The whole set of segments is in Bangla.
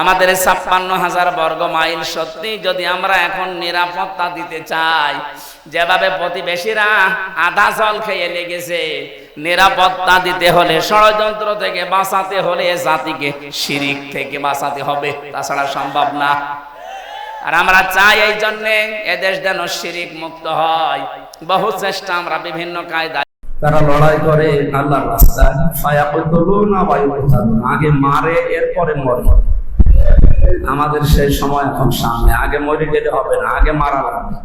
আমাদের ছাপ্পান্ন হাজার বর্গ মাইল সত্যি যদি আমরা এখন নিরাপত্তা দিতে চাই, যেভাবে প্রতিবেশীরা আধা জল খেয়ে লেগেছে, নিরাপত্তা দিতে হলে, ষড়যন্ত্র থেকে বাঁচাতে হলে জাতিকে শিরিক থেকে বাঁচাতে হবে। তাছাড়া সম্ভব না। আর আমরা চাই এই জন্যে এদেশ যেন শিরিক মুক্ত হয়। বহু চেষ্টা আমরা বিভিন্ন কায়দা তারা লড়াই করে আল্লাহর রাস্তায়। আগে মারে, এরপরে মরে আমাদের সেই সময় এখন সামনে। আগে মরে গেলে হবে না, আগে মারা লাগবে।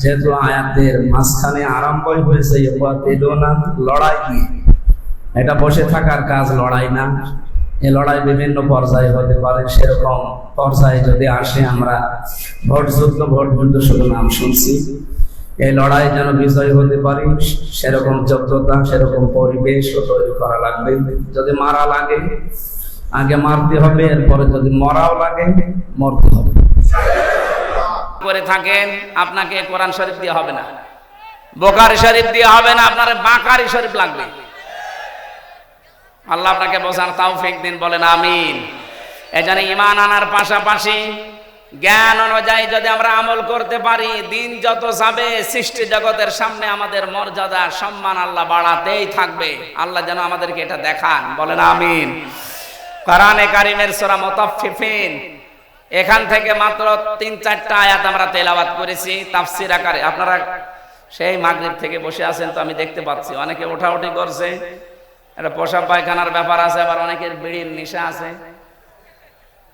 যেহেতু আয়াতের মাঝখানে আরম্ভই হয়েছে লড়াই দিয়ে এটা বসে থাকার কাজ লড়াই না। এ লড়াই বিভিন্ন পর্যায়ে হতে পারে, সেরকম পর্যায়ে যদি আসে, আমরা ভোট যুদ্ধ ভোট যুদ্ধ শুধু নাম শুনছি। এই লড়াই যেন বিজয় হতে পারি, সেরকম যোগ্যতা সেরকম পরিবেশ তৈরি করা লাগবে। যদি মারা লাগে আগে মারতে হবে, এরপরে যদি মরাও লাগে, মরতে হবে। করে থাকেন, আপনাকে কোরআন শরীফ দিয়ে হবে না। বোকারি শরীফ দিয়ে হবে না, আপনার বাকারি শরীফ লাগবে। আল্লাহ আপনাকে বোঝার তাও ফেক দিন, বলেন আমিন। এজন্য ইমান আনার পাশাপাশি জ্ঞান অনুযায়ী যদি আমরা আমল করতে পারি, দিন যত যাবে, সৃষ্টি জগতের সামনে আমাদের মর্যাদা, সম্মান আল্লাহ বাড়াতেই থাকবে। আল্লাহ যেন আমাদেরকে এটা দেখান, বলেন আমিন। কোরআনে কারিমের সূরা মুতাফফিফিন। এখান থেকে মাত্র তিন, চারটা আয়াত আমরা তেলাওয়াত করেছি, তাফসির আকারে। আপনারা সেই মাগরিব থেকে বসে আছেন তো আমি দেখতে পাচ্ছি। অনেকে ওঠাউঠি করছে, একটা পোশাক পায়খানার ব্যাপার আছে, আবার অনেকের বিড়ির নেশা আছে।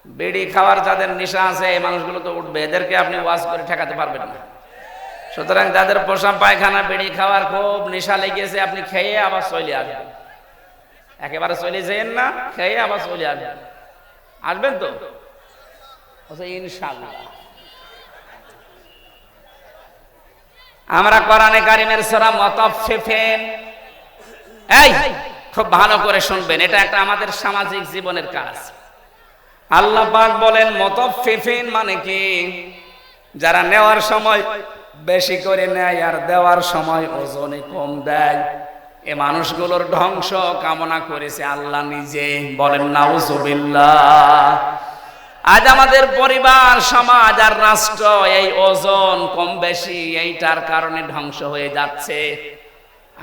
বিড়ি খাওয়ার যাদের নেশা আছে, এই মানুষগুলো তো উঠবে। এদেরকে আপনি ওয়াজ করে ঠেকাতে পারবেন না। সুতরাং যাদের পোশাক পায়খানা, বিড়ি খাওয়ার খুব নেশা লেগেছে, আপনি খেয়ে আবার চলে আসবেন। একেবারে চলে যেন না খেয়ে আবার চলে আসবেন। আসবেন তো? বলছে, ইনশাআল্লাহ। আমরা কোরআনে কারিমের সূরা মুতাফফিফিন এই খুব ভালো করে শুনবেন এটা একটা আমাদের সামাজিক জীবনের কাজ। আল্লাহ পাক বলেন মুতাফফিফিন মানে কি? যারা নেওয়ার সময় বেশি করে নেয় আর দেওয়ার সময় ওজনে কম দেয়। এ মানুষগুলোর ধ্বংস কামনা করেছে আল্লাহ নিজে। বলেন, নাউজুবিল্লাহ। আজ আমাদের পরিবার, সমাজ আর রাষ্ট্র এই ওজন কম বেশি, এইটার কারণে ধ্বংস হয়ে যাচ্ছে।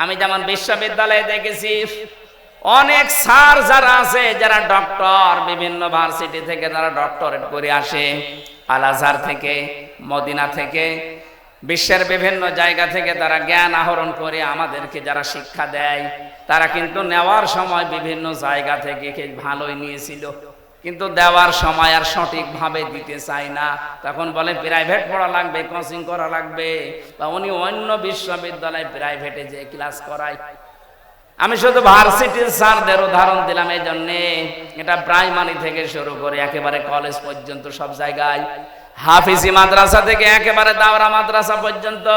আমি যেমন বিশ্ববিদ্যালয়ে দেখেছি, অনেক স্যার যারা আছে, যারা ডক্টর, বিভিন্ন ভার্সিটি থেকে যারা ডক্টরেট করে আসে আলাজার থেকে, মদিনা থেকে। বিশ্বের বিভিন্ন জায়গা থেকে তারা জ্ঞান আহরণ করে আমাদেরকে যারা শিক্ষা দেয়, তারা কিন্তু নেওয়ার সময় বিভিন্ন জায়গা থেকে ভালোই নিয়েছিল। কিন্তু দেওয়ার সময় আর সঠিকভাবে দিতে চায় না। তখন বলে প্রাইভেট পড়া লাগবে কোচিং করা লাগবে। বা উনি অন্য বিশ্ববিদ্যালয় প্রাইভেটে যে ক্লাস করায়। আমি শুধু ভার্সিটির স্যারদের উদাহরণ দিলাম এই জন্যে এটা প্রাইমারি থেকে শুরু করে একেবারে কলেজ পর্যন্ত সব জায়গায়। হাফিজি মাদ্রাসা থেকে একেবারে দাওরা মাদ্রাসা পর্যন্ত,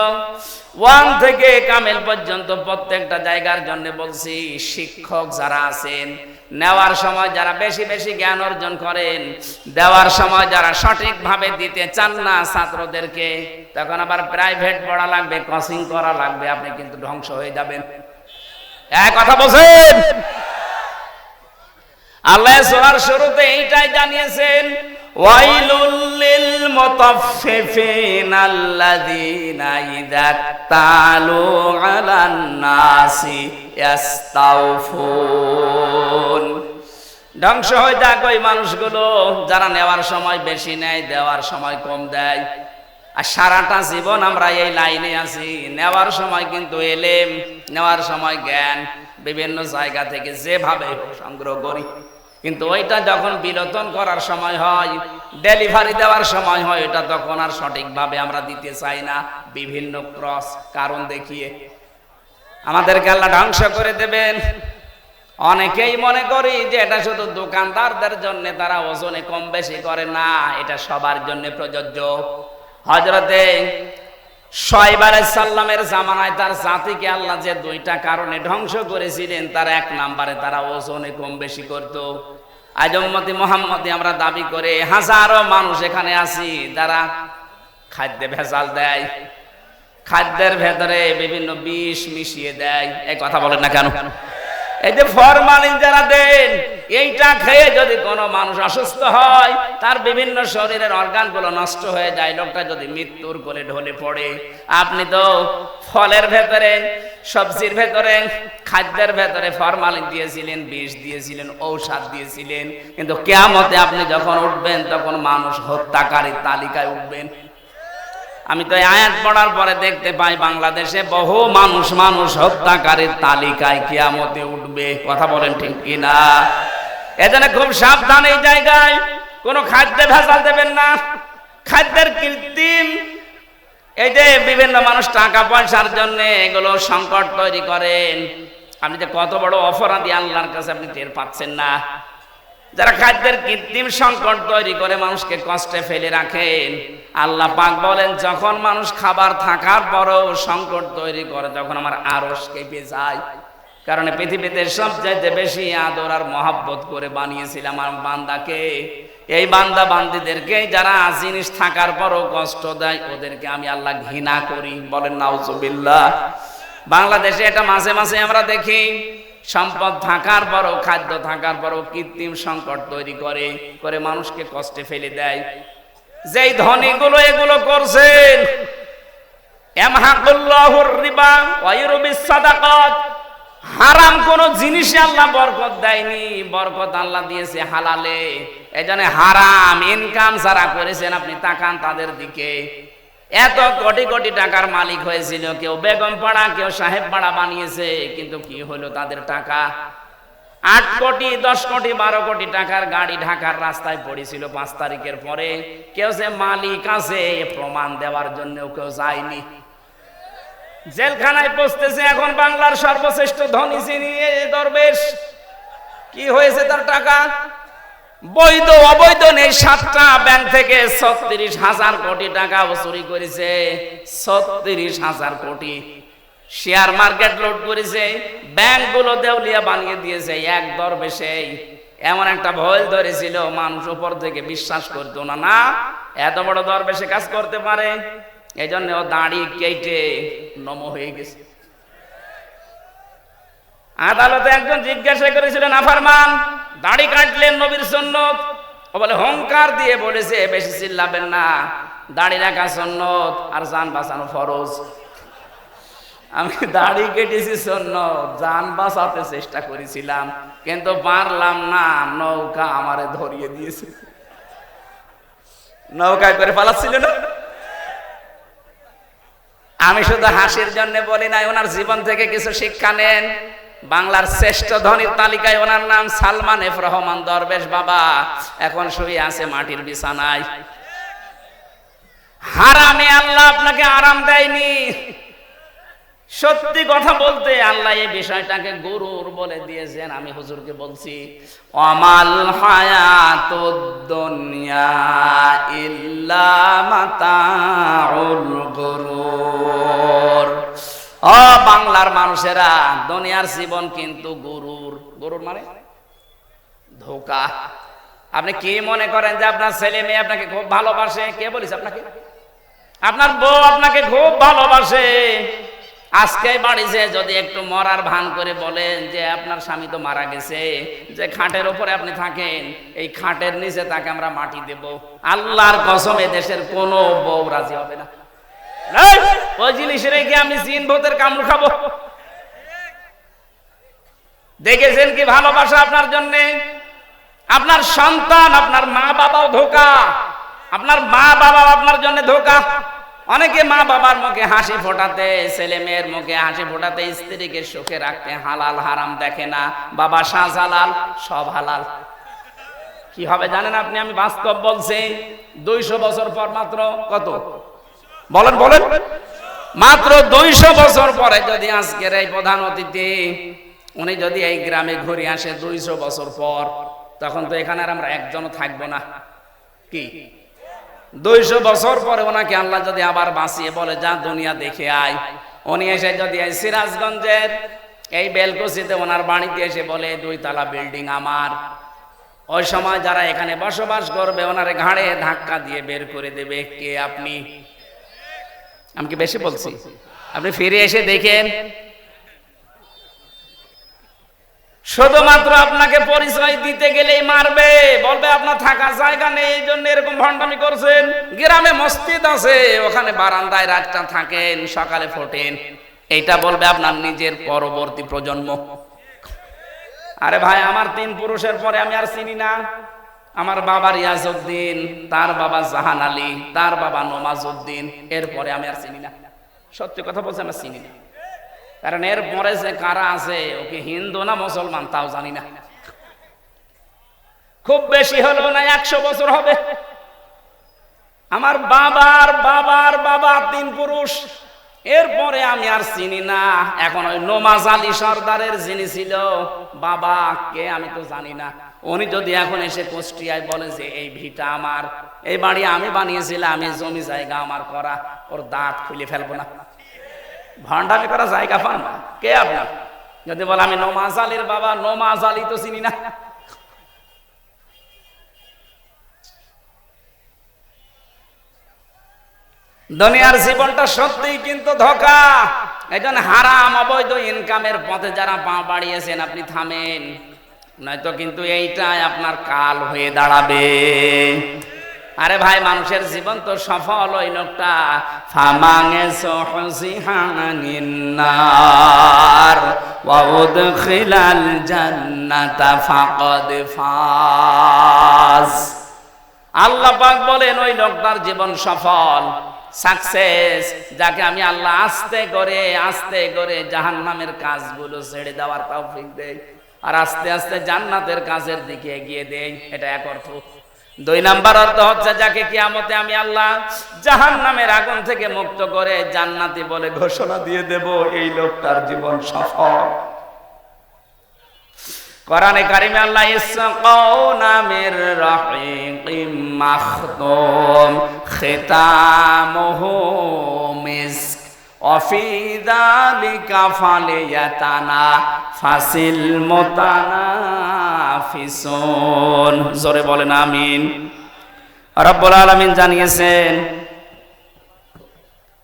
ওয়ান থেকে কামেল পর্যন্ত প্রত্যেকটা জায়গার জন্য বলছি, শিক্ষক যারা আছেন, নেওয়ার সময় যারা বেশি বেশি জ্ঞান অর্জন করেন, দেওয়ার সময় যারা সঠিকভাবে দিতে চান না ছাত্রদেরকে, তখন আবার প্রাইভেট পড়া লাগবে কোচিং করা লাগবে, আপনি কিন্তু ধ্বংস হয়ে যাবেন। এক কথা বলছেন? আল্লাহ সূরার শুরুতে এইটাই জানিয়েছেন ওয়াইলুল তালু আলান নাসি ইয়াস্তাউফুন। ধ্বংস হয়ে যাক ওই মানুষগুলো, যারা নেওয়ার সময় বেশি নেয়, দেওয়ার সময় কম দেয়। আর সারাটা জীবন আমরা এই লাইনে আছি। নেওয়ার সময় কিন্তু এলেম, নেওয়ার সময় জ্ঞান, বিভিন্ন জায়গা থেকে যেভাবে সংগ্রহ করি। কিন্তু ওইটা যখন বিলোতন করার সময় হয় ডেলিভারি দেওয়ার সময় হয়, এটা তখন আর সঠিকভাবে আমরা দিতে চাই না। বিভিন্ন ক্রস কারণ দেখিয়ে। আমাদেরকে আল্লাহ ধ্বংস করে দেবেন। অনেকেই মনে করি যে এটা শুধু দোকানদারদের জন্য, তারা ওজনে কম বেশি করে না, এটা সবার জন্য প্রযোজ্য। হজরতে সাল্লামের জামানায় তার জাতিকে আল্লাহ যে দুইটা কারণে ধ্বংস করেছিলেন, তার এক নাম্বারে তারা ওজনে কম বেশি করত। আজম্মতি মোহাম্মদী আমরা দাবি করে হাজারো মানুষ এখানে আছি, যারা খাদ্যে ভেজাল দেয়, খাদ্যের ভেতরে বিভিন্ন বিষ মিশিয়ে দেয়। এই কথা বলেন না কেন? এই যে ফরমালিন যারা দেন, এইটা খেয়ে যদি কোনো মানুষ অসুস্থ হয়, তার বিভিন্ন শরীরের অর্গানগুলো নষ্ট হয়ে যায়, লোকটা যদি মৃত্যুর কোলে ঢলে পড়ে, আপনি তো ফলের ভেতরে, সবজির ভেতরে, খাদ্যের ভেতরে ফরমালিন দিয়েছিলেন, বিষ দিয়েছিলেন, ঔষধ দিয়েছিলেন, কিন্তু কেয়ামতে আপনি যখন উঠবেন, তখন মানুষ হত্যাকারীর তালিকায় উঠবেন। আমি তো আয়াত পড়ার পরে দেখতে পাই বাংলাদেশে বহু মানুষ মানুষ হত্যাকারীর তালিকায় কিয়ামতে উঠবে। কথা বলেন ঠিক কিনা? এজন্য খুব সাবধান এই জায়গায় কোনো খাদ্যে ভেজাল দেবেন না। খাদ্যের কৃত্রিম এই যে বিভিন্ন মানুষ টাকা পয়সার জন্য এগুলো সংকট তৈরি করেন। আপনি যে কত বড় অপরাধী আল্লাহর কাছে আপনি টের পাচ্ছেন না। যারা খাদ্যের কৃত্রিম সংকট তৈরি করে মানুষকে কষ্টে ফেলে রাখেন, আল্লাহ পাক বলেন, যখন মানুষ খাবার থাকার পরও সংকট তৈরি করে, তখন আমার আরস কেঁপে যায়। কারণ পৃথিবীতে সবচাইতে বেশি আদর আর মহাব্বত করে বানিয়েছিলাম আমার বান্দাকে। এই বান্দা বান্দিদেরকে যারা জিনিস থাকার পরও কষ্ট দেয়, ওদেরকে আমি আল্লাহ ঘৃণা করি। বলেন, নাউজুবিল্লাহ। বাংলাদেশে এটা মাঝে মাঝে আমরা দেখি সম্পদ থাকার পরও, খাদ্য থাকার পরও কৃত্রিম সংকট তৈরি করে করে মানুষকে কষ্টে ফেলে দেয়। যেই ধনীগুলো এগুলো করছেন হারাম কোন জিনিসে আল্লাহ বরকত দেয়নি। বরকত আল্লাহ দিয়েছে হালালে। এজন্য হারাম ইনকাম যারা করেছেন, আপনি তাকান তাদের দিকে। এত কোটি কোটি টাকার মালিক হয়েছিল, কেউ বেগম পাড়া, কেউ সাহেব পাড়া বানিয়েছে, কিন্তু কি হলো তাদের টাকা? আট কোটি, দশ কোটি, বারো কোটি টাকার গাড়ি ঢাকার রাস্তায় পড়েছিল পাঁচ তারিখের পরে। কেউ যে মালিক আছে প্রমাণ দেওয়ার জন্য কেউ যায়নি। জেলখানায় পৌঁছতেছে এখন বাংলার সর্বশ্রেষ্ঠ ধনী চিনি দরবেশ। কি হয়েছে তার টাকা? বৈধ অবৈধ নেই, সাতটা ব্যাংক থেকে ছত্রিশ হাজার কোটি টাকা চুরি করেছে। ছত্রিশ হাজার কোটি। শেয়ার মার্কেট লোড করেছে ব্যাংকগুলো দেউলিয়া বানিয়ে দিয়েছে এক দরবেশে এমন একটা ভয় ধরেছিল, মানুষ উপর থেকে বিশ্বাস করতো না না, এত বড় দরবেশে কাজ করতে পারে। এই জন্য ও দাড়ি কেটে নম হয়ে গেছে। আদালতে একজন জিজ্ঞাসা করেছিলেন আফারমান দাড়ি কাটলেন নবীর সন্ন্যত ও বলে হংকার দিয়ে বলেছে, বেশি চিল্লাবেন না। দাড়ি রাখা সন্ন্যত আর জান বাঁচানো ফরজ। আমি দাড়ি কেটেছি সন্ন্যত জান বাঁচাতে চেষ্টা করেছিলাম, কিন্তু পারলাম না, নৌকা আমারে ধরিয়ে দিয়েছে। নৌকায় করে পালাচ্ছিল না। আমি শুধু হাসির জন্য বলি নাই, ওনার জীবন থেকে কিছু শিক্ষা নেন। বাংলার শ্রেষ্ঠ ধনীর তালিকায় ওনার নাম সালমান এফ রহমান, দরবেশ বাবা। এখন শুয়ে আছে, মাটির বিছানায়। হারামে আল্লাহ আপনাকে আরাম দেয়নি। সত্যি কথা বলতে আল্লাহ এই বিষয়টাকে গরুর বলে দিয়েছেন, আমি হুজুরকে বলছি, অমাল দুনিয়া ইল্লা মাতাউল গরুর। ও বাংলার মানুষেরা, দুনিয়ার জীবন কিন্তু গরুর। গরুর মানে? ধোকা। আপনি কি মনে করেন যে আপনার ছেলে মেয়ে আপনাকে খুব ভালোবাসে? কে বলিস আপনাকে? আপনার বউ আপনাকে খুব ভালোবাসে। আজকে বাড়িছে যদি একটু মরার ভান করে বলেন যে আপনার স্বামী তো মারা গেছে, যে খাটের উপরে আপনি থাকেন, এই খাটের নিচে তাকে আমরা মাটি দেব। আল্লাহর কসম দেশের কোনো বউ রাজি হবে না। দেখেছেন কি ভালোবাসা আপনার জন্য? আপনার সন্তান, আপনার মা বাবাও ধোকা। আপনার মা বাবা আপনার জন্য ধোকা। অনেকে মা বাবার মুখে হাসি ফোটাতে, ছেলে মেয়ের মুখে হাসি ফোটাতে, স্ত্রীকে সুখে রাখতে হালাল, হারাম দেখে না। বাবা শাহজালাল সব হালাল। কি হবে জানেন আপনি? আমি বাস্তব বলছি, দুইশো বছর পর মাত্র কত? বলেন বলেন। মাত্র দুইশো বছর পরে যদি আজকের এই প্রধান অতিথি, উনি যদি এই গ্রামে ঘুরে আসে দুইশো বছর পর, তখন তো এখানে আর আমরা একজনও থাকব না। কি? দুইশো বছর পরে ওনাকে আল্লাহ যদি আবার বাঁচিয়ে বলে, যা দুনিয়া দেখে আয়। উনি এসে যদি এই সিরাজগঞ্জের এই বেলকুচিতে ওনার বাড়িতে এসে বলে দুই তালা বিল্ডিং আমার। ওই সময় যারা এখানে বসবাস করবে, ওনার ঘাড়ে ধাক্কা দিয়ে বের করে দেবে, কে আপনি? আমি কি বেশি বলছি? আপনি ফিরে এসে দেখেন। শুধুমাত্র আপনাকে পরিচয় দিতে গেলেই মারবে, বলবে আপনার থাকার জায়গা নেই, এই জন্য এরকম ভণ্ডামি করছেন। গ্রামে মসজিদ আছে, ওখানে বারান্দায় রাতটা থাকেন, সকালে ফোটেন। এইটা বলবে আপনার নিজের পরবর্তী প্রজন্ম। আরে ভাই, আমার তিন পুরুষের পরে আমি আর চিনি না। আমার বাবা রিয়াজউদ্দিন, তার বাবা জাহান আলী, তার বাবা নমাজউদ্দিন, এরপরে আমি আর চিনি না। সত্যি কথা বলছি আমরা চিনি না। কারণ এর পরে যে কারা আছে ওকে হিন্দু না মুসলমান তাও জানি না। খুব বেশি হলো না, একশো বছর হবে। আমার বাবার বাবার বাবা তিন পুরুষ, এরপরে আমি আর চিনি না। এখন ওই নোমাজ আলী সর্দারের যিনি ছিল, বাবা, কে আমি তো জানি না। উনি যদি এখন এসে কুষ্টিয়ায় বলে যে, এই ভিটা আমার, এই বাড়ি আমি বানিয়েছিলাম আমি জমি জায়গা আমার করা, ওর দাঁত খুলে ফেলব না। ভান্ডামি করা জায়গা পান না। কে আপনার? যদি বলে, আমি নোমাজ আলীর বাবা, নোমাজ আলী তো চিনি না। দুনিয়ার জীবনটা সত্যিই কিন্তু ধোকা। একজন হারাম, অবৈধ ইনকামের পথে যারা পা বাড়িয়েছেন, আপনি থামেন। নয়তো কিন্তু এইটাই আপনার কাল হয়ে দাঁড়াবে। আরে ভাই, মানুষের জীবন তো সফল ওই লোকটা। ফামাঙে সহসিহানিন্নার ওয়াউদখিলাল জান্নাতা ফাকাদ ফাজ। আল্লাহ পাক বলেন, ওই লোকটার জীবন সফল, সাকসেস, যাকে আমি আল্লাহ আস্তে করে আস্তে করে জাহান্নামের কাজগুলো ছেড়ে দেওয়ার তৌফিক দেই আর আস্তে আস্তে জান্নাতের কাজের দিকে এগিয়ে দেই, এটা এক অর্থ। দুই নাম্বার অর্থ হচ্ছে, যাকে কিয়ামতে আমি আল্লাহ জাহান্নামের আগুন থেকে মুক্ত করে জান্নাতি বলে ঘোষণা দিয়ে দেব, এই লোকটার জীবন সফল। কোরআনে কারিমে আল্লাহ ইসকাউনা মির রাহিকিম মাখতুম খিতামুহু মিসক وفي ذلك فليتنافس المتنافسون জোরে বলেন আমিন রব্বুল আলামিন জানিয়েছেন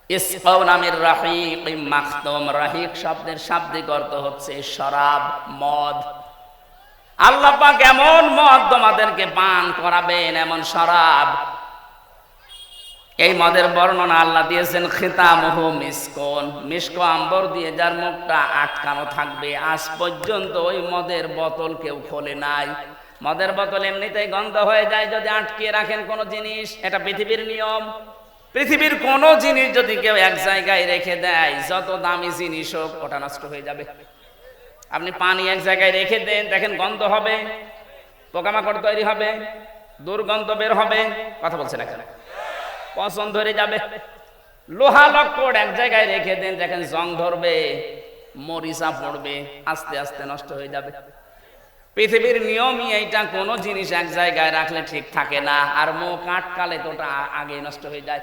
ইসকাউ নামের রাহিক মাখতুম রাহিক শব্দের শাব্দিক অর্থ হচ্ছে শরাব মদ আল্লাহ পাক এমন মদ তোমাদেরকে পান করাবেন এমন শরাব এই মদের বর্ণনা আল্লাহ দিয়েছেন, খিতামহ মিসকন। মিস্ক আম্বর দিয়ে যার মুখটা আটকানো থাকবে, আজ পর্যন্ত ওই মদের বোতল কেউ খোলে নাই। মদের বোতল এমনিতেই গন্ধ হয়ে যায় যদি আটকে রাখেন কোনো জিনিস, এটা পৃথিবীর নিয়ম। পৃথিবীর কোনো জিনিস যদি কেউ এক জায়গায় রেখে দেয়, যত দামি জিনিস হোক, ওটা নষ্ট হয়ে যাবে। আপনি পানি এক জায়গায় রেখে দেন, দেখেন গন্ধ হবে, পোকামাকড় তৈরি হবে, দুর্গন্ধ বের হবে, কথা বলছেন না কেন পছন্দ ধরে যাবে। লোহা লক্কড় এক জায়গায় রেখে দেন, দেখেন জং ধরবে, মরিচা পড়বে, আস্তে আস্তে নষ্ট হয়ে যাবে। পৃথিবীর নিয়মই এইটা, কোনো জিনিস এক জায়গায় রাখলে ঠিক থাকে না, আর মুখ আটকালে তো ওটা আগে নষ্ট হয়ে যায়।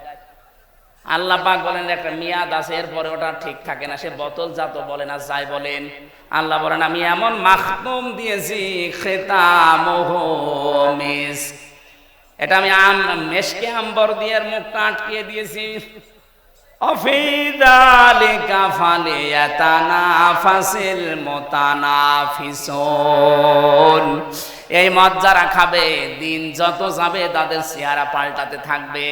আল্লাহ পাক বলেন, একটা মেয়াদ আছে, এরপরে ওটা ঠিক থাকে না। সে বোতল জাত বলে না, যাই বলেন। আল্লাহ বলেন, আমি এমন মাখতুম দিয়েছি, খেতামহ মিস এটা আমি আম, মেশকে আম্বর দিয়ে মুখটা আটকিয়ে দিয়েছি। অফিদালিকা ফালিয়াতানাফাসিল মুতানাফিসুন। এই মদ যারা খাবে, দিন যত যাবে, তাদের চেহারা পাল্টাতে থাকবে।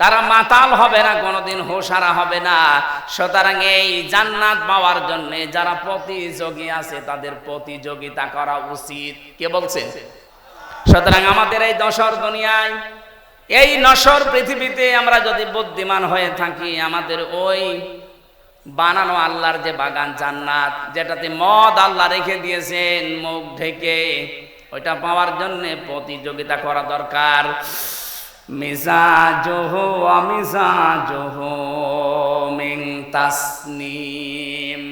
তারা মাতাল হবে না, কোনোদিন হোসারা হবে না। সুতরাং এই জান্নাত পাওয়ার জন্য যারা প্রতিযোগী আছে, তাদের প্রতিযোগিতা করা উচিত। কে বলছেন সুতরাং আমাদের এই দশর দুনিয়ায়, এই নশর পৃথিবীতে আমরা যদি বুদ্ধিমান হয়ে থাকি, আমাদের ওই বানানো আল্লাহর যে বাগান জান্নাত, যেটাতে মদ আল্লাহ রেখে দিয়েছেন, মুখ ঢেকে, ওইটা পাওয়ার জন্য প্রতিযোগিতা করা দরকার। মিজাজহ অমিজাজহ মিং তাসনিম।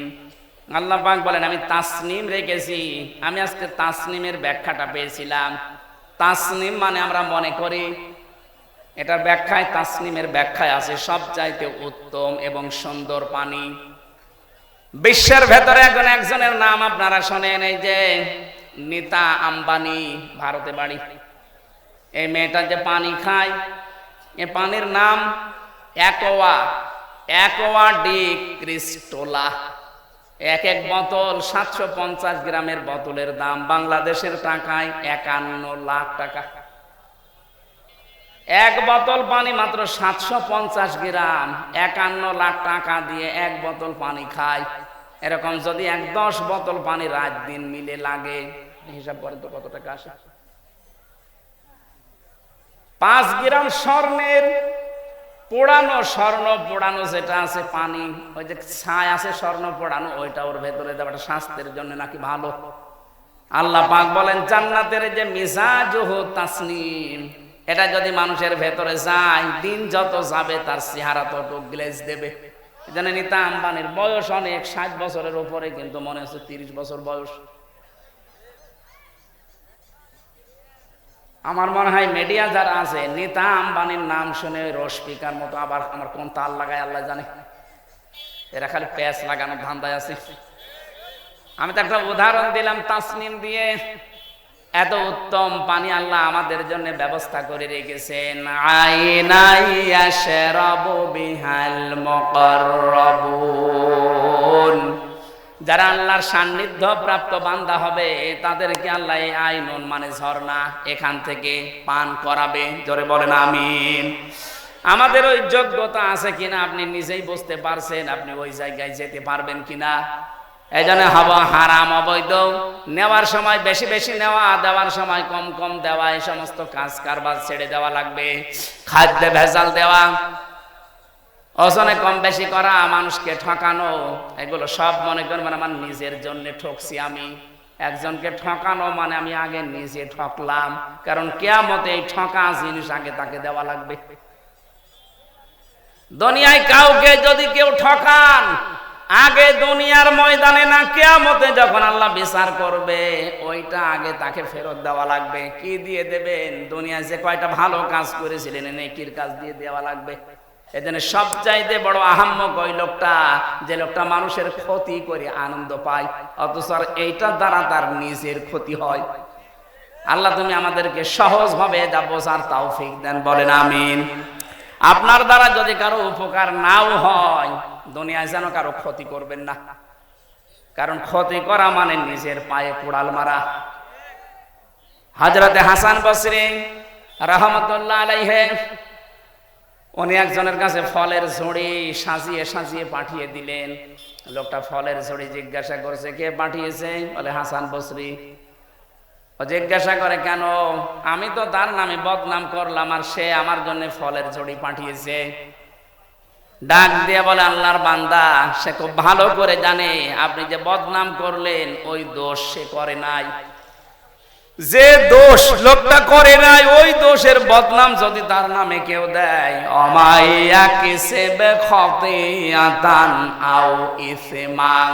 আল্লাহ পাক বলেন, আমি তাসনিম রেখেছি। আমি আজকে তাসনিমের ব্যাখ্যাটা পেয়েছিলাম। তাসনিম মানে আমরা মনে করি এটার ব্যাখ্যায় তাসনিমের ব্যাখ্যায় আছে, সব চাইতে উত্তম এবং সুন্দর পানি। বিশ্বের ভেতরে এখন একজনের নাম আপনারা শোনেন, এই যে নিতা আম্বানি, ভারতে বাড়ি। এই মেয়েটা যে পানি খায়, এ পানির নাম অ্যাকোয়া অ্যাকোয়া ডি ক্রিস্টোলা। এক এক বোতল সাতশো পঞ্চাশ গ্রামের বোতলের দাম বাংলাদেশের টাকায় একান্ন লাখ টাকা। এক বোতল পানি মাত্র সাতশো পঞ্চাশ গ্রাম, একান্ন লাখ টাকা দিয়ে এক বোতল পানি খায়। এরকম যদি এক দশ বোতল পানি রাত দিন মিলে লাগে, হিসাব করে তো কত টাকা আসে? পাঁচ গ্রাম স্বর্ণের পোড়ানো স্বর্ণ, পোড়ানো যেটা আছে পানি, ওই যে ছাই আছে স্বর্ণ পোড়ানো, ওইটা ওর ভেতরে দেওয়াটা স্বাস্থ্যের জন্য নাকি ভালো। আল্লাহ পাক বলেন, জান্নাতের যে মিজাজ তাসনিম, এটা যদি মানুষের ভেতরে যায়, দিন যত যাবে তার চেহারা তত গ্লেজ দেবে। জানে নিতা আম্বানির বয়স অনেক, ষাট বছরের উপরে কিন্তু মনে হচ্ছে তিরিশ বছর বয়স। আমার মনে হয় মিডিয়া যারা আছে, নেতা আম্বানির নাম শুনে রসপিকার মতো আবার আমার কোন তাল লাগায়, আল্লাহ জানে। এরা খালি প্যাচ লাগানোর ধান্দায় আছে। আমি তো একটা উদাহরণ দিলাম তাসনিম দিয়ে। এত উত্তম পানি আল্লাহ আমাদের জন্য ব্যবস্থা করে রেখেছেন। আইনাইয়া শেরাবু বিহাল মুকাররাবুন। যারা আল্লাহর সান্নিধ্য প্রাপ্ত বান্দা হবে, তাদেরকে আল্লাহ এই আইনুন মানে ঝর্ণা এখান থেকে পান করাবে। জোরে বলেন, আমিন। আমাদের ওই যোগ্যতা আছে কিনা আপনি নিজেই বুঝতে পারছেন, আপনি ওই জায়গায় যেতে পারবেন কিনা? এই জন্য হাওয়া হারাম, অবৈধ। নেওয়ার সময় বেশি বেশি নেওয়া, দেওয়ার সময় কম কম দেওয়া, এই সমস্ত কাজ কারবার ছেড়ে দেওয়া লাগবে। খাদ্যে ভেজাল দেওয়া ওজনে কম বেশি করা, মানুষকে ঠকানো, এগুলো সব মনে করবেন আমার নিজের জন্য ঠকছি আমি। একজনকে ঠকানো মানে আমি আগে নিজে ঠকলাম, কারণ কেয়ামতে এই ঠকা জিনিস আগে তাকে দেওয়া লাগবে। দুনিয়ায় কাউকে যদি কেউ ঠকান, আগে দুনিয়ার ময়দানে না, কেয়ামতে যখন আল্লাহ বিচার করবে, ওইটা আগে তাকে ফেরত দেওয়া লাগবে। কি দিয়ে দেবেন? দুনিয়ায় যে কয়টা ভালো কাজ করেছিলেন, নেকির কাজ দিয়ে দেওয়া লাগবে। এজন্য সবচাইতে বড় আহাম্মক ওই লোকটা, যে লোকটা মানুষের ক্ষতি করে আনন্দ পায়, অথচ আর এইটার দ্বারা তার নিজের ক্ষতি হয়। আল্লাহ তুমি আমাদেরকে সহজভাবে যা বোঝার তৌফিক দেন, বলেন আমিন। আপনার দ্বারা যদি কারও উপকার নাও হয়, দুনিয়ায় যেন কারও ক্ষতি করবেন না। কারণ ক্ষতি করা মানে নিজের পায়ে কোড়াল মারা। হাজরতে হাসান বসরি রহমতুল্লাহ আলাইহে উনি একজনের কাছে ফলের ঝুড়ি সাজিয়ে সাজিয়ে পাঠিয়ে দিলেন। লোকটা ফলের ঝুড়ি জিজ্ঞাসা করছে, কে পাঠিয়েছে? বলে, হাসান বসরি। ও জিজ্ঞাসা করে, কেন? আমি তো তার নামে বদনাম করলাম আর সে আমার জন্য ফলের ঝুড়ি পাঠিয়েছে। ডাক দিয়ে বলে, আল্লাহর বান্দা, সে খুব ভালো করে জানে, আপনি যে বদনাম করলেন, ওই দোষ সে করে নাই। যে দোষ লোকটা করে নাই, ওই দোষের বদনাম যদি তার নামে কেউ দেয়, অমাইয়া কিসে বেখতিয়াতান আও ইসমাং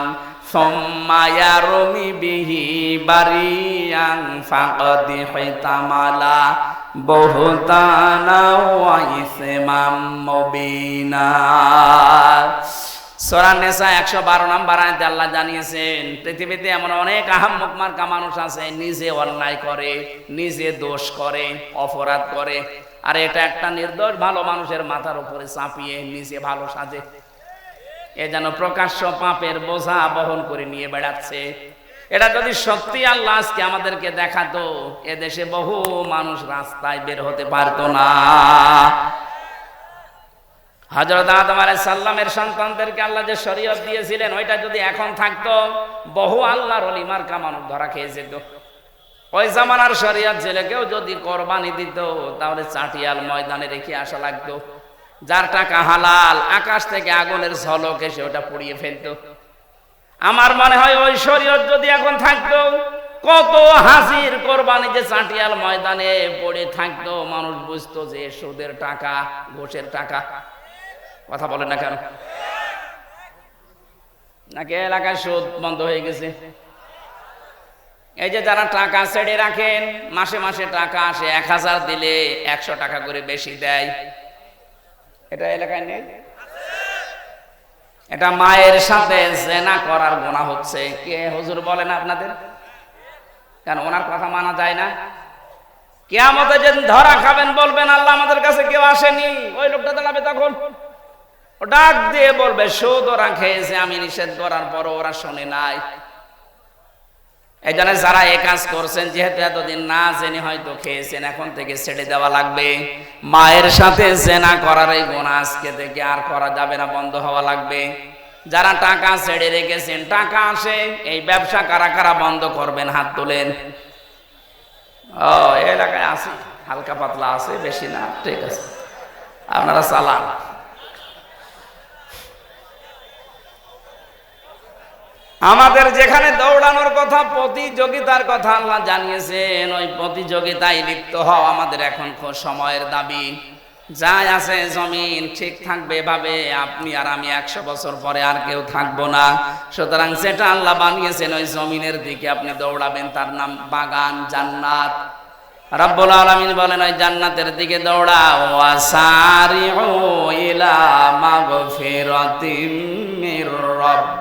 সম্মায়া রমি বিহি বারিয়াং ফাকদি হইতামালা বহুতানা ওয়াইসমাম মুবিনা। সূরা নেসা একশো বারো নাম্বার আয়াতে আল্লাহ জানিয়েছেন, পৃথিবীতে এমন অনেক মানুষ আছে, নিজে অন্যায় করে, নিজে দোষ করে, অপরাধ করে, আর এটা একটা নির্দোষ ভালো মানুষের মাথার উপরে চাপিয়ে নিজে ভালো সাজে। এ যেন প্রকাশ্য পাপের বোঝা বহন করে নিয়ে বেড়াচ্ছে। এটা যদি সত্যি আল্লাহ আজকে আমাদেরকে দেখাতো এদেশে বহু মানুষ রাস্তায় বের হতে পারতো না। হজরত আদম আলাই সাল্লামের সন্তানদেরকে আল্লাহ যে শরীয়ত দিয়েছিলেন, ওইটা যদি এখন থাকতো, বহু আল্লাহর অলিমার কামানুক ধরা খেয়ে যেত। ওই জামানার শরীয়ত ছেলেকেও যদি কোরবানি দিত, তাহলে চাটিয়াল ময়দানে রেখে আসা লাগতো। যার টাকা হালাল, আকাশ থেকে আগুনের ঝলক এসে ওটা পুড়িয়ে ফেলতো। আমার মনে হয় ওই শরীয়ত যদি এখন থাকতো, কত হাসির কোরবানি যে চাটিয়াল ময়দানে পড়ে থাকতো, মানুষ বুঝতো যে সুদের টাকা, ঘোষের টাকা। কথা বলে না কেন? নাকি এলাকায় সুদ বন্ধ হয়ে গেছে? এই যে যারা টাকা ছেড়ে রাখেন, মাসে মাসে টাকা আসে, এক হাজার দিলে একশো টাকা করে বেশি দেয়। এটা এলাকায় নেই? এটা মায়ের সাথে জেনা করার গোনা হচ্ছে। কে হুজুর বলেন আপনাদের? কেন ওনার কথা মানা যায় না? কেয়ামতে যেদিন ধরা খাবেন বলবেন, আল্লাহ আমাদের কাছে কেউ আসেনি। ওই লোকটা দাঁড়াবে তখন। ডাক দিয়ে বলবে সুদ ওরা খেয়েছে আমি নিষেধ করার পর ওরা শোনে নাই। এই জন্য যারা এ কাজ করছেন, যেহেতু এতদিন না জেনে হয়তো খেয়েছেন, এখন থেকে ছেড়ে দেওয়া লাগবে। মায়ের সাথে জেনা করার এই গুণ আজকে থেকে আর করা যাবে না, বন্ধ হওয়া লাগবে। যারা টাকা ছেড়ে রেখেছেন, টাকা আসে, এই ব্যবসা কারা কারা বন্ধ করবেন, হাত তোলেন। ও এলাকায় আছে, হালকা পাতলা আছে, বেশি না, ঠিক আছে। আপনারা চালান। আমাদের যেখানে দৌড়ানোর কথা, প্রতিযোগিতার কথা আল্লাহ জানিয়েছেন, ওই প্রতিযোগিতায় লিপ্ত হওয়া আমাদের এখন সময়ের দাবি। যাই আছে জমিন, ঠিক থাকবে এভাবে। আপনি আর আমি একশো বছর পরে আর কেউ থাকব না। সুতরাং সেটা আল্লাহ বানিয়েছেন, ওই জমিনের দিকে আপনি দৌড়াবেন। তার নাম বাগান, জান্নাত। রব্বুল আলামিন বলেন, ওই জান্নাতের দিকে দৌড়াও। ওয়াসারিউ ইলা মাগফিরাতিম মির রাব্বিকুম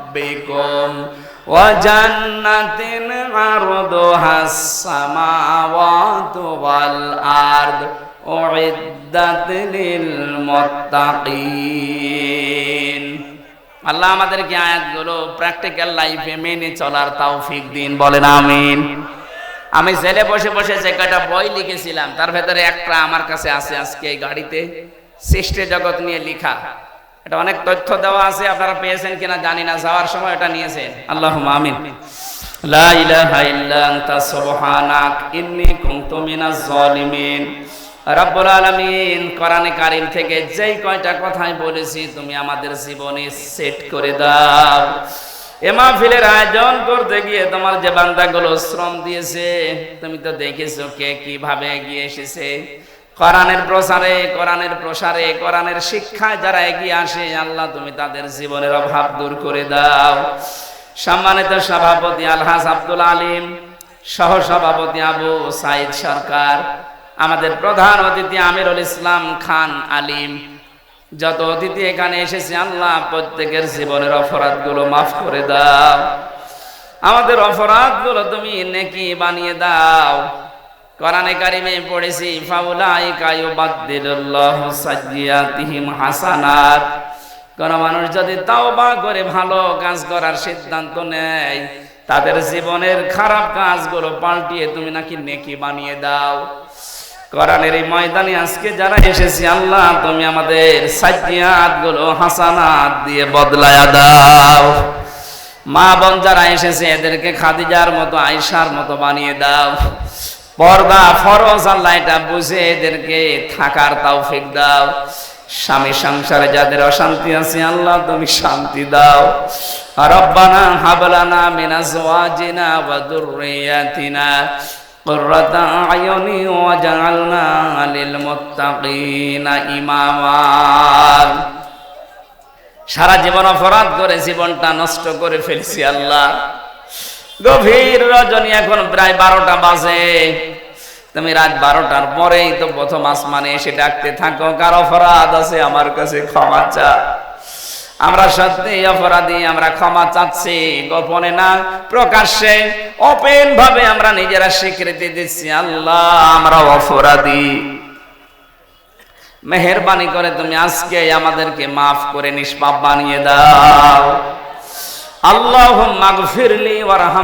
আরদুহাস সামাওয়াতু ওয়াল আরদ উইদ্দাত লিল মুত্তাকিন আল্লাহ আমাদেরকে আয়াতগুলো প্র্যাকটিক্যাল লাইফে মেনে চলার তৌফিক দিন, বলেন আমিন। আমি জেলে বসে বসে যে কয়টা বই লিখেছিলাম, তার ভেতরে একটা আমার কাছে আছে আজকে এই গাড়িতে। সৃষ্টি জগৎ নিয়ে লেখা। এটা অনেক তথ্য দেওয়া আছে, আপনারা পেয়েছেন কিনা জানি না, যাওয়ার সময় এটা নিয়েছেন। আল্লাহ আমিন। লা ইলাহা ইল্লা আনতা, সুবহানাক, ইন্নী কুনতু মিনাজ জালিমিন রব্বুল আলামিন কোরআনে কারীম থেকে যেই কয়টা কথাই বলেছি, তুমি আমাদের জীবনে সেট করে দাও। এ মাহফিলের আয়োজন করতে গিয়ে তোমার যে বান্দাগুলো শ্রম দিয়েছে, তুমি তো দেখেছ কে কীভাবে এগিয়ে এসেছে। কোরআনের প্রসারে কোরআনের প্রসারে, কোরআনের শিক্ষায় যারা এগিয়ে আসে, আল্লাহ তুমি তাদের জীবনের অভাব দূর করে দাও। সম্মানিত সভাপতি আলহাজ আব্দুল আলিম সহ সভাপতি আবু সাইদ সরকার, আমাদের প্রধান অতিথি আমিরুল ইসলাম খান আলিম। যত অতিথি এখানে এসেছে, আল্লাহ প্রত্যেকের জীবনের অপরাধগুলো মাফ করে দাও। আমাদের অপরাধগুলো তুমি নেকি বানিয়ে দাও। কোরআনে কারিমে পড়েছি, ফাউলাইকা ইউবাদদিলুল্লাহু সাজ্জিয়াতিহিম হাসানাত। কোন মানুষ যদি তাওবা করে ভালো কাজ করার সিদ্ধান্ত নেয়, তাদের জীবনের খারাপ কাজগুলো পাল্টিয়ে তুমি নাকি নেকি বানিয়ে দাও। কোরআনের এই ময়দানে আজকে যারা এসেছি, আল্লাহ তুমি আমাদের সাজ্জিয়াতগুলো হাসানাত দিয়ে বদলায়া দাও। মা বোন যারা এসেছে, এদেরকে খাদিজার মতো আয়সার মতো বানিয়ে দাও। পর্দা ফরজ আল্লাহ এটা বুঝে এদেরকে থাকার তৌফিক দাও স্বামী সংসারে যাদের অশান্তি আছে আল্লাহ তুমি শান্তি দাও রব্বানা হাবলানা মিনাজওয়াজিনা ওয়া যুররিয়াতিনা قرة أعين وجعلنا للمتقين إماما সারা জীবন অপরাধ করে জীবনটা নষ্ট করে ফেলছি আল্লাহ গভীর রজনী এখন প্রায় বারোটা বাজে। তুমি রাত বারোটার পরেই তো প্রথম আসমানে এসে ডাকতে থাকো, কার অপরাধ আছে আমার কাছে ক্ষমা চা। আমরা সত্যি অপরাধী, আমরা ক্ষমা চাচ্ছি, গোপনে না, প্রকাশ্যে ওপেন ভাবে আমরা নিজেরা স্বীকৃতি দিচ্ছি, আল্লাহ, আমরা অপরাধী। মেহরবানি করে তুমি আজকে আমাদেরকে মাফ করে নিষ্পাপ বানিয়ে দাও। আল্লাহ মাগফিরলি ওয়ারহাম